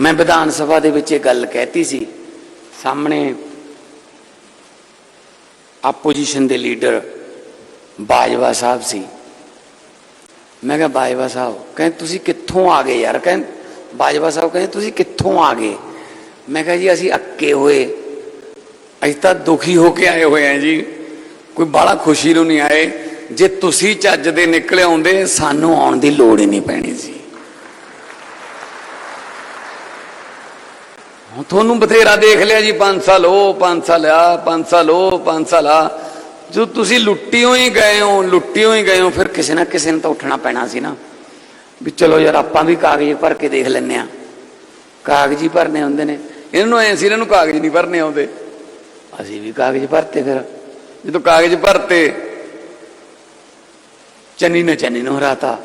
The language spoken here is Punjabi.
ਮੈਂ ਵਿਧਾਨ ਸਭਾ ਦੇ ਵਿੱਚ ਇਹ ਗੱਲ ਕਹਿਤੀ ਸੀ, ਸਾਹਮਣੇ ਆਪੋਜੀਸ਼ਨ ਦੇ ਲੀਡਰ ਬਾਜਵਾ ਸਾਹਿਬ ਸੀ। ਮੈਂ ਕਿਹਾ, ਬਾਜਵਾ ਸਾਹਿਬ, ਕਹਿੰਦੇ ਤੁਸੀਂ ਕਿੱਥੋਂ ਆ ਗਏ ਯਾਰ? ਕਹਿੰਦੇ, ਬਾਜਵਾ ਸਾਹਿਬ ਕਹਿੰਦੇ, ਤੁਸੀਂ ਕਿੱਥੋਂ ਆ ਗਏ? ਮੈਂ ਕਿਹਾ ਜੀ, ਅਸੀਂ ਅੱਕੇ ਹੋਏ। ਅਸੀਂ ਤਾਂ ਦੁਖੀ ਹੋ ਕੇ ਆਏ ਹੋਏ ਆ ਜੀ। ਕੋਈ ਬਾਹਲਾ ਖੁਸ਼ੀ ਨੂੰ ਨਹੀਂ ਆਏ। ਜੇ ਤੁਸੀਂ ਚੱਜ ਦੇ ਨਿਕਲੇ ਆਉਂਦੇ, ਸਾਨੂੰ ਆਉਣ ਦੀ ਲੋੜ ਹੀ ਨਹੀਂ ਪੈਣੀ ਸੀ। ਤੁਹਾਨੂੰ ਬਥੇਰਾ ਦੇਖ ਲਿਆ ਜੀ 5 ਸਾਲ ਉਹ 5 ਸਾਲ ਆ 5 ਸਾਲ ਉਹ 5 ਸਾਲ ਆ। ਜੋ ਤੁਸੀਂ ਲੁੱਟਿਓ ਹੀ ਗਏ ਹੋ, ਲੁੱਟਿਓ ਹੀ ਗਏ ਹੋ, ਫਿਰ ਕਿਸੇ ਨਾ ਕਿਸੇ ਨੂੰ ਤਾਂ ਉੱਠਣਾ ਪੈਣਾ ਸੀ ਨਾ। ਵੀ ਚਲੋ ਯਾਰ, ਆਪਾਂ ਵੀ ਕਾਗਜ਼ ਭਰ ਕੇ ਦੇਖ ਲੈਨੇ ਆ ਕਾਗਜ਼ ਹੀ ਭਰਨੇ ਹੁੰਦੇ ਨੇ। ਇਹਨਾਂ ਨੂੰ ਐਂ ਸੀ, ਇਹਨਾਂ ਨੂੰ ਕਾਗਜ਼ ਨਹੀਂ ਭਰਨੇ ਆਉਂਦੇ। ਅਸੀਂ ਵੀ ਕਾਗਜ਼ ਭਰਤੇ ਫਿਰ। ਜਦੋਂ ਕਾਗਜ਼ ਭਰਤੇ, ਚੰਨੀ ਨੇ ਚੰਨੀ ਨੂੰ ਹਰਾਤਾ।